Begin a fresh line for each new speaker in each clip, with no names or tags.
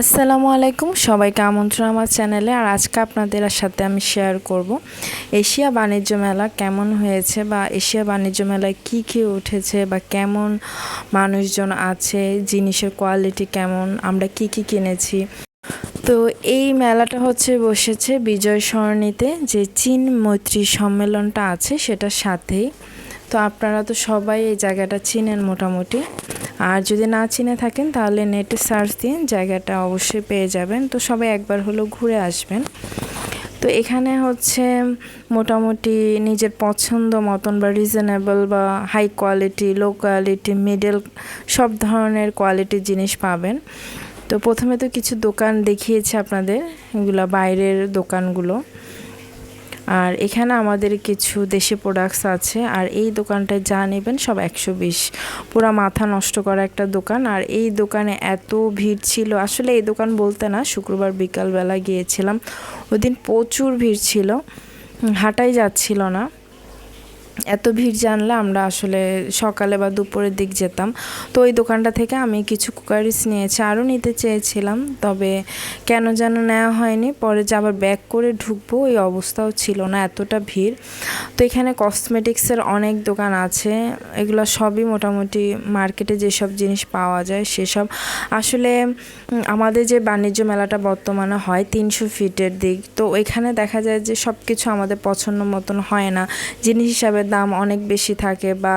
আসসালামু আলাইকুম। সবাইকে আমন্ত্রণ আমার চ্যানেলে। আর আজকে আপনাদের সাথে আমি শেয়ার করব এশিয়া বাণিজ্য মেলা কেমন হয়েছে বা এশিয়া বাণিজ্য মেলায় কি কি উঠেছে বা কেমন মানুষজন আছে, জিনিসের কোয়ালিটি কেমন, আমরা কি কি কিনেছি। তো এই মেলাটা হচ্ছে, বসেছে বিজয় সরণিতে, যে চীন মৈত্রী সম্মেলনটা আছে সেটার সাথেই। তো আপনারা তো সবাই এই জায়গাটা চিনেন মোটামুটি। আর যদি না চিনে থাকেন, তাহলে নেটে সার্চ দিন জায়গাটা অবশ্যই পেয়ে যাবেন। তো সবাই একবার হলেও ঘুরে আসবেন। তো এখানে হচ্ছে মোটামুটি নিজের পছন্দ মতন বা রিজনেবল বা high quality low quality middle সব ধরনের কোয়ালিটির জিনিস পাবেন। তো প্রথমে তো কিছু দোকান দেখিয়েছে আপনাদের, এগুলো বাইরের দোকানগুলো। আর এখানে আমাদের কিছু দেশি প্রোডাক্টস আছে। আর এই দোকানটায় যা নেবেন সব একশো বিশ। পুরো মাথা নষ্ট করা একটা দোকান। আর এই দোকানে এত ভিড় ছিল। আসলে এই দোকান বলতে না, শুক্রবার বিকালবেলা গিয়েছিলাম। ওই দিন প্রচুর ভিড় ছিল। হাঁটাই যাচ্ছিল না। এত ভিড় জানলে আমরা আসলে সকালে বা দুপুরের দিক যেতাম। তো ওই দোকানটা থেকে আমি কিছু কুকারিস নিয়েছি, আরও নিতে চেয়েছিলাম, তবে কেন যেন নেওয়া হয়নি। পরে যে আবার ব্যাক করে ঢুকবো, ওই অবস্থাও ছিল না, এতটা ভিড়। তো এখানে কসমেটিক্সের অনেক দোকান আছে, এগুলো সবই মোটামুটি মার্কেটে যেসব জিনিস পাওয়া যায়, সেসব। আসলে আমাদের যে বাণিজ্য মেলাটা বর্তমানে হয় তিনশো ফিটের দিক, তো এখানে দেখা যায় যে সব কিছু আমাদের পছন্দ মতন হয় না। জিনিস হিসাবে দাম অনেক বেশি থাকে বা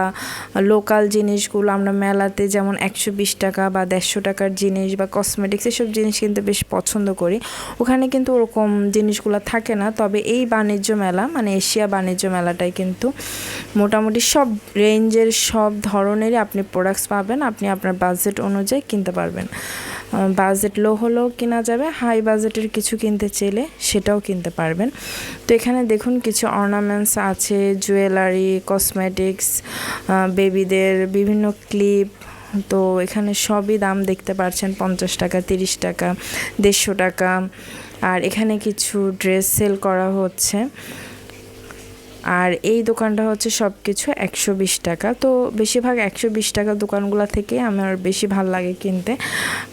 লোকাল জিনিসগুলো, আমরা মেলাতে যেমন একশো বিশ টাকা বা দেড়শো টাকার জিনিস বা কসমেটিক্স এসব জিনিস কিন্তু বেশ পছন্দ করি। ওখানে কিন্তু ওরকম জিনিসগুলো থাকে না, তবে এই বাণিজ্য মেলা মানে এশিয়া বাণিজ্য মেলাটাই কিন্তু মোটামুটি সব রেঞ্জের সব ধরনেরই আপনি প্রোডাক্টস পাবেন, আপনি আপনার বাজেট অনুযায়ী কিনতে পারবেন। বাজেট লো হলেও কেনা যাবে হাই বাজেটের কিছু কিনতে চাইলে সেটাও কিনতে পারবেন। তো এখানে দেখুন কিছু অর্নামেন্টস আছে জুয়েলারি কসমেটিক্স বেবিদের বিভিন্ন ক্লিপ তো এখানে সবই দাম দেখতে পাচ্ছেন পঞ্চাশ টাকা, তিরিশ টাকা, দেড়শো টাকা। আর এখানে কিছু ড্রেস সেল করা হচ্ছে। আর এই দোকানটা হচ্ছে সব কিছু একশো বিশ টাকা। তো বেশিরভাগ একশো বিশ টাকা দোকানগুলো থেকে আমার বেশি ভালো লাগে কিনতে।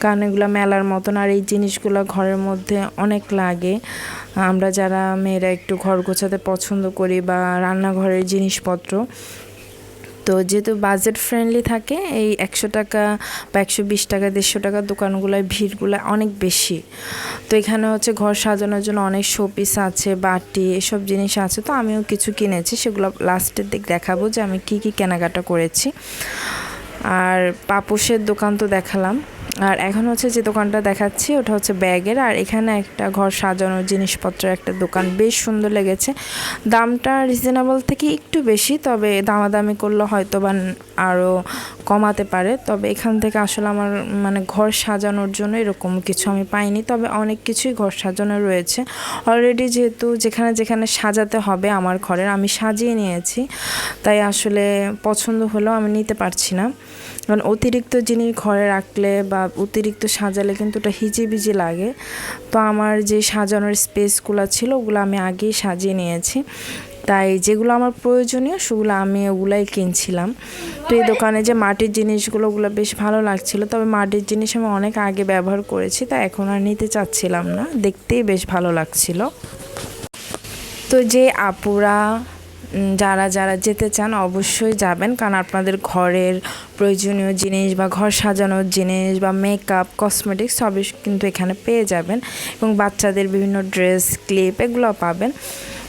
কারণ এগুলো মেলার মতন আর এই জিনিসগুলো ঘরের মধ্যে অনেক লাগে। আমরা যারা মেয়েরা একটু ঘর গোছাতে পছন্দ করি বা রান্নাঘরের জিনিসপত্র তো যেহেতু বাজেট ফ্রেন্ডলি থাকে, এই একশো টাকা বা একশো বিশ টাকা, দেড়শো টাকার দোকানগুলোয় ভিড়গুলো অনেক বেশি। তো এখানে হচ্ছে ঘর সাজানোর জন্য অনেক শোপিস আছে, বাটি, এসব জিনিস আছে। তো আমিও কিছু কিনেছি, সেগুলো লাস্টের দিক দেখাবো যে আমি কি কি কেনাকাটা করেছি। আর পাপোশের দোকান তো দেখালাম। আর এখন হচ্ছে যে দোকানটা দেখাচ্ছি, ওটা হচ্ছে ব্যাগের। আর এখানে একটা ঘর সাজানোর জিনিসপত্রের একটা দোকান, বেশ সুন্দর লেগেছে। দামটা রিজনেবল থেকে একটু বেশি, তবে দামাদামি করলে হয়তো বা আরও কমাতে পারে। তবে এখান থেকে আসলে আমার মানে ঘর সাজানোর জন্য এরকম কিছু আমি পাইনি, তবে অনেক কিছুই ঘর সাজানো রয়েছে। অলরেডি যেহেতু যেখানে যেখানে সাজাতে হবে আমার ঘরের, আমি সাজিয়ে নিয়েছি। তাই আসলে পছন্দ হলেও আমি নিতে পারছি না। কারণ অতিরিক্ত জিনিস ঘরে রাখলে বা অতিরিক্ত সাজালে কিন্তু ওটা হিজিবিজি লাগে। তো আমার যে সাজানোর স্পেসগুলো ছিল, ওগুলো আমি আগেই সাজিয়ে নিয়েছি। তাই যেগুলো আমার প্রয়োজনীয়, সেগুলো আমি ওগুলাই কিনছিলাম। তো এই দোকানে যে মাটির জিনিসগুলো, ওগুলো বেশ ভালো লাগছিল। তবে মাটির জিনিস আমি অনেক আগে ব্যবহার করেছি, তা এখন আর নিতে চাচ্ছিলাম না। দেখতেই বেশ ভালো লাগছিল। তো যে আপুরা যারা যারা যেতে চান অবশ্যই যাবেন, কারণ আপনাদের ঘরের প্রয়োজনীয় জিনিস বা ঘর সাজানোর জিনিস বা মেকআপ কসমেটিক্স সবই কিন্তু এখানে পেয়ে যাবেন এবং বাচ্চাদের বিভিন্ন ড্রেস ক্লিপ এগুলো পাবেন।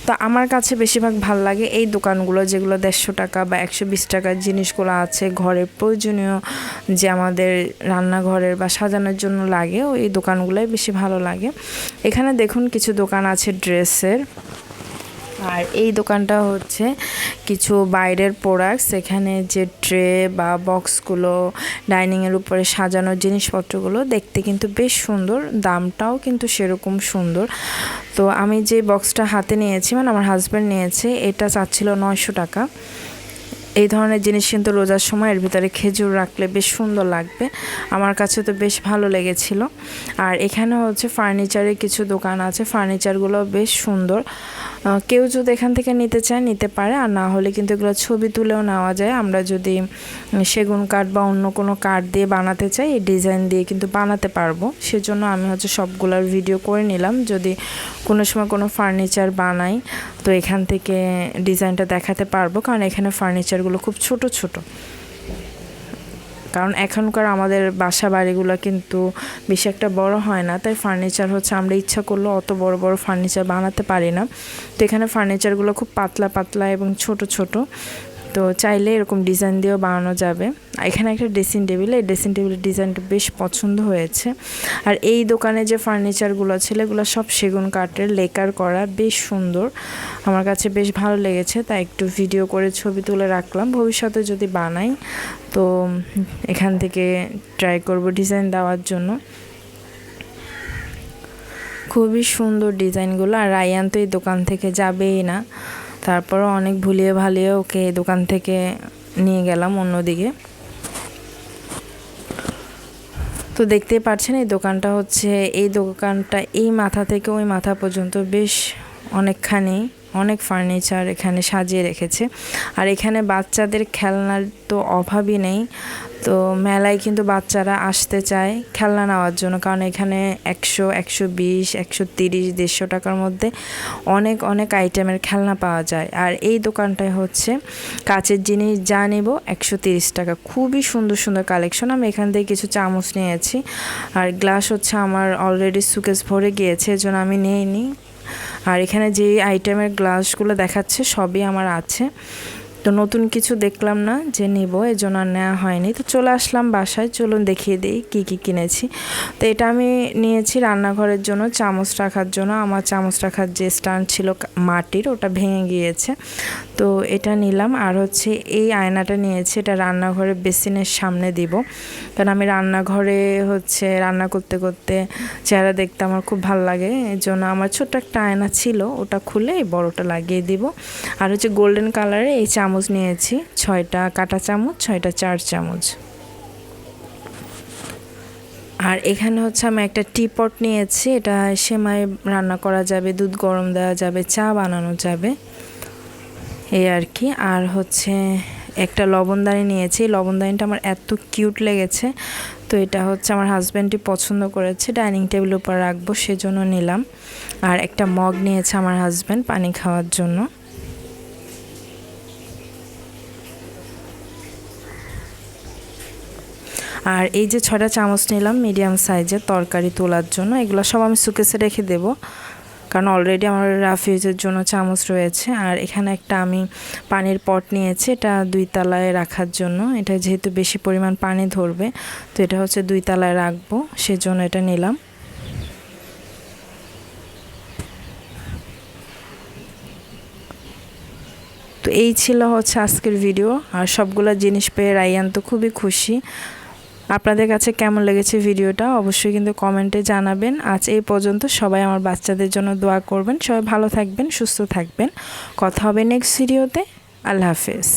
তো আমার কাছে বেশিরভাগ ভালো লাগে এই দোকানগুলো যেগুলো দেড়শো টাকা বা একশো বিশ টাকার জিনিসগুলো আছে ঘরের প্রয়োজনীয় যে আমাদের রান্নাঘরের বা সাজানোর জন্য লাগে, ওই দোকানগুলোই বেশি ভালো লাগে। এখানে দেখুন কিছু দোকান আছে ড্রেসের আর এই দোকানটা হচ্ছে কিছু বাইরের প্রোডাক্টস এখানে যে ট্রে বা বক্সগুলো ডাইনিংয়ের উপরে সাজানোর জিনিসপত্রগুলো দেখতে কিন্তু বেশ সুন্দর, দামটাও কিন্তু সেরকম সুন্দর। তো আমি যে বক্সটা হাতে নিয়েছি মানে আমার হাজব্যান্ড নিয়েছে, এটা চাচ্ছিল নয়শো টাকা। এই ধরনের জিনিস কিন্তু রোজার সময় এর ভিতরে খেজুর রাখলে বেশ সুন্দর লাগবে। আমার কাছে তো বেশ ভালো লেগেছিল। আর এখানে হচ্ছে ফার্নিচারের কিছু দোকান আছে ফার্নিচারগুলো বেশ সুন্দর। কেউ যদি এখান থেকে নিতে চায়, নিতে পারে। আর না হলে কিন্তু এগুলো ছবি তুলেও নেওয়া যায়। আমরা যদি সেগুন কাঠ বা অন্য কোনো কাঠ দিয়ে বানাতে চাই, এই ডিজাইন দিয়ে কিন্তু বানাতে পারব। সেজন্য আমি হচ্ছে সবগুলোর ভিডিও করে নিলাম। যদি কোনো সময় কোনো ফার্নিচার বানাই, তো এখান থেকে ডিজাইনটা দেখাতে পারব। কারণ এখানে ফার্নিচারগুলো খুব ছোট ছোট। কারণ এখনকার আমাদের বাসা বাড়িগুলো কিন্তু বেশি একটা বড় হয় না, তাই ফার্নিচার হচ্ছে আমরা ইচ্ছা করলেও অত বড় বড় ফার্নিচার বানাতে পারি না। তো এখানে ফার্নিচারগুলো খুব পাতলা পাতলা এবং ছোট ছোট। তো চাইলে এরকম ডিজাইন দিয়েও বানানো যাবে। এখানে একটা ড্রেসিং টেবিল এই ড্রেসিং টেবিলের ডিজাইনটা বেশ পছন্দ হয়েছে। আর এই দোকানে যে ফার্নিচারগুলো ছিল এগুলো সব সেগুন কাঠের, লেকার করা, বেশ সুন্দর। আমার কাছে বেশ ভালো লেগেছে, তাই একটু ভিডিও করে ছবি তুলে রাখলাম। ভবিষ্যতে যদি বানাই, তো এখান থেকে ট্রাই করব ডিজাইন দেওয়ার জন্য। খুবই সুন্দর ডিজাইনগুলো আর রায়ান তো এই দোকান থেকে যাবেই না। তারপরও অনেক ভুলিয়ে ভালিয়ে ওকে দোকান থেকে নিয়ে গেলাম অন্যদিকে। তো দেখতেই পাচ্ছেন এই দোকানটা হচ্ছে, এই দোকানটা এই মাথা থেকে ওই মাথা পর্যন্ত বেশ অনেকখানি অনেক ফার্নিচার এখানে সাজিয়ে রেখেছে। আর এখানে বাচ্চাদের খেলনার তো অভাবই নেই। তো মেলায় কিন্তু বাচ্চারা আসতে চায় খেলনা নেওয়ার জন্য। কারণ এখানে একশো একশো বিশ, একশো তিরিশ, দেড়শো টাকার মধ্যে অনেক অনেক আইটেমের খেলনা পাওয়া যায়। আর এই দোকানটায় হচ্ছে কাচের জিনিস যা নেব একশো তিরিশ টাকা। খুবই সুন্দর সুন্দর কালেকশন আমি এখান থেকে কিছু চামচ নিয়েছি। আর গ্লাস হচ্ছে আমার অলরেডি সুকেস ভরে গিয়েছে, এজন্য আমি নিইনি। আর এখানে যে আইটেমের গ্লাসগুলো দেখাচ্ছে সবই আমার আছে। তো নতুন কিছু দেখলাম না যে নিব এই জন্য আর নেওয়া হয়নি। তো চলে আসলাম বাসায়, চলুন দেখিয়ে দিই কী কী কিনেছি। তো এটা আমি নিয়েছি রান্নাঘরের জন্য চামচ রাখার জন্য। আমার চামচ রাখার যে স্ট্যান্ড ছিল মাটির, ওটা ভেঙে গিয়েছে। তো এটা নিলাম। আর হচ্ছে এই আয়নাটা নিয়েছি, এটা রান্নাঘরের বেসিনের সামনে দিব। কারণ আমি রান্নাঘরে হচ্ছে রান্না করতে করতে চেহারা দেখতে আমার খুব ভালো লাগে। এই জন্য আমার ছোট্ট একটা আয়না ছিল, ওটা খুলে বড়টা লাগিয়ে দিব। আর হচ্ছে গোল্ডেন কালারে এই চামচ নিয়েছি, ছয়টা কাটা চামচ, ছয়টা চার চামচ। আর এখানে হচ্ছে আমি একটা টিপট নিয়েছি, এটা সেমাই রান্না করা যাবে, দুধ গরম দেওয়া যাবে, চা বানানো যাবে। এই আর কি। আর হচ্ছে একটা লবণদানি নিয়েছি লবণদানিটা আমার এত কিউট লেগেছে। তো এটা হচ্ছে আমার হাজব্যান্ডটি পছন্দ করেছে, ডাইনিং টেবিলের উপর রাখব, সেজন্য নিলাম। আর একটা মগ নিয়েছে আমার হাজব্যান্ড পানি খাওয়ার জন্য। আর এই যে ছটা চামচ নিলাম মিডিয়াম সাইজের তরকারি তোলার জন্য, এগুলো সব আমি সুকেসে রেখে দেবো। কারণ অলরেডি আমার রাফিউজের জন্য চামচ রয়েছে। আর এখানে একটা আমি পানির পট নিয়েছি, এটা দুই তালায় রাখার জন্য। এটা যেহেতু বেশি পরিমাণ পানি ধরবে, তো এটা হচ্ছে দুই তালায় রাখব, সেজন্য এটা নিলাম। তো এই ছিল হচ্ছে আজকের ভিডিও আর সবগুলো জিনিস পেয়ে রাইয়ান তো খুবই খুশি। আপনাদের কাছে কেমন লেগেছে ভিডিওটা অবশ্যই কিন্তু কমেন্টে জানাবেন। আজ এই পর্যন্ত সবাই আমার বাচ্চাদের জন্য দোয়া করবেন। সবাই ভালো থাকবেন, সুস্থ থাকবেন। কথা হবে নেক্সট ভিডিওতে আল্লাহ হাফেজ।